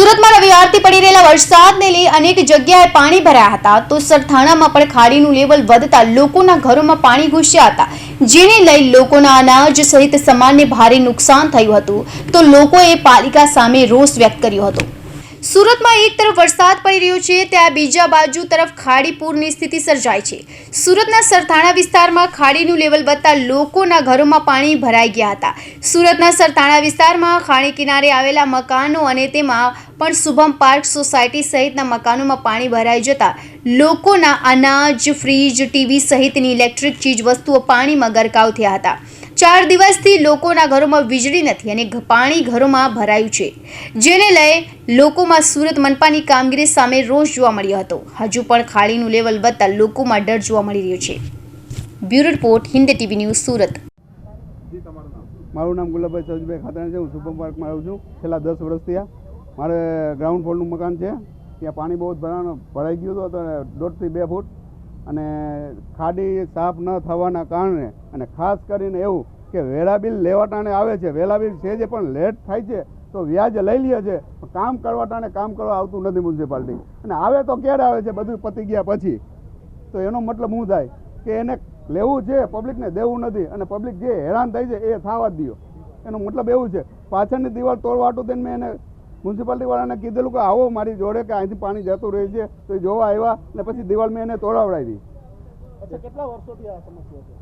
સુરતમાં રવિવારથી પડી રહેલા વરસાદને લઈ અનેક જગ્યાએ પાણી ભરાયા હતા. તો સરથાણામાં પણ ખાડીનું લેવલ વધતા લોકોના ઘરોમાં પાણી ઘૂસ્યા હતા. જેને લઈ લોકોના અનાજ સહિત સામાનને ભારે નુકસાન થયું હતું. તો લોકોએ પાલિકા સામે રોષ વ્યક્ત કર્યો હતો. સુરતમાં એક તરફ વરસાદ પડી રહ્યો છે, ત્યાં બીજા બાજુ તરફ ખાડી પૂરની સ્થિતિ સર્જાય છે. સુરતના સરથાણા વિસ્તારમાં ખાડીનું લેવલ વધતા લોકોના ઘરોમાં પાણી ભરાઈ ગયા હતા. સુરતના સરથાણા વિસ્તારમાં ખાડી કિનારે આવેલા મકાનો અને તેમાં પણ શુભમ પાર્ક સોસાયટી સહિતના મકાનોમાં પાણી ભરાઈ જતા લોકોના અનાજ, ફ્રીજ, ટીવી સહિતની ઇલેક્ટ્રિક ચીજ વસ્તુઓ પાણીમાં ગરકાવ થયા હતા. ચાર દિવસથી લોકોના ઘરોમાં વીજળી નથી અને પાણી ઘરોમાં ભરાયું છે. જેને લઈ લોકોમાં સુરત મનપાની કામગીરી સામે રોષ જોવા મળ્યો હતો. હજુ પણ ખાડીનું લેવલ વધતા લોકોમાં ડર જોવા મળી રહ્યો છે. Bureau report, Hindi TV news, Surat. મારું નામ ગુલાબભાઈ સજભાઈ ખાતરાણી છે. હું સુપર પાર્કમાં આવું છું. છેલ્લા દસ વર્ષથી આ મારે ગ્રાઉન્ડ ફ્લોરનું મકાન છે. ત્યાં પાણી બહુ ભરાવાનું ભરાઈ ગયું હતું. દોઢથી બે ફૂટ. અને ખાડી સાફ ન થવાના કારણે અને ખાસ કરીને એવું કે વેળા બિલ લેવા ટાણે આવે છે વેળા બિલ છે જે પણ લેટ થાય છે, તો વ્યાજ લઈ લે છે. કામ કરવા ટાણે કામ કરવા આવતું નથી મ્યુનિસિપાલિટી. અને આવે તો ક્યારે આવે છે, બધું પતી ગયા પછી. તો એનો મતલબ શું થાય કે એને લેવું છે, પબ્લિકને દેવું નથી. અને પબ્લિક જે હેરાન થાય છે, એ થવા દો એનો મતલબ એવું છે. પાછળની દિવાલ તોડવાટું થઈને મેં એને મ્યુનિસિપાલિટી વાળાને કીધેલું કે આવો મારી જોડે કે અહીંથી પાણી જતું રહે છે, તો જોવા આવ્યા અને પછી દિવાલ મેં એને તોડાવડાવી. કેટલા વર્ષોથી આ સમસ્યા છે?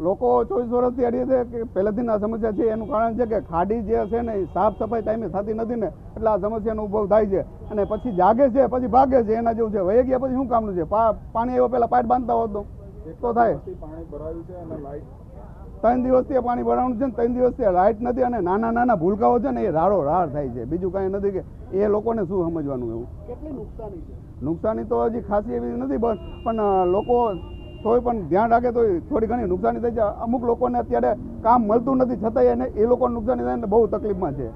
લોકો ચોવીસ વર્ષથી અડીએ છે કે પહેલેથી આ સમસ્યા છે. એનું કારણ છે કે ખાડી જે છે ને એ સાફ સફાઈ ટાઈમે થતી નથી ને એટલે આ સમસ્યાનો ઉદ્ભવ થાય છે. અને પછી જાગે છે પછી ભાગે છે એના જેવું છે. વહી ગયા પછી શું કામનું છે? પાણી આવ્યો પહેલાં પાઇપ બાંધતા હોત તો. તો થાય. પાણી ભરાયું છે અને લાઈટ ત્રણ દિવસથી પાણી ભરાવાનું છે ને ત્રણ દિવસથી લાઇટ નથી અને નાના નાના ભૂલકાઓ છે ને એ રાડો રાડ થાય છે. બીજું કાંઈ નથી કે એ લોકોને શું સમજવાનું એવું? કેટલી નુકસાની તો હજી ખાસી એવી નથી પણ પણ લોકો તોય પણ ધ્યાન રાખે તો થોડી ઘણી નુકસાની થઈ છે અમુક લોકોને અત્યારે કામ મળતું નથી, છતાંય એને એ લોકોને નુકસાની થાય ને બહુ તકલીફમાં છે.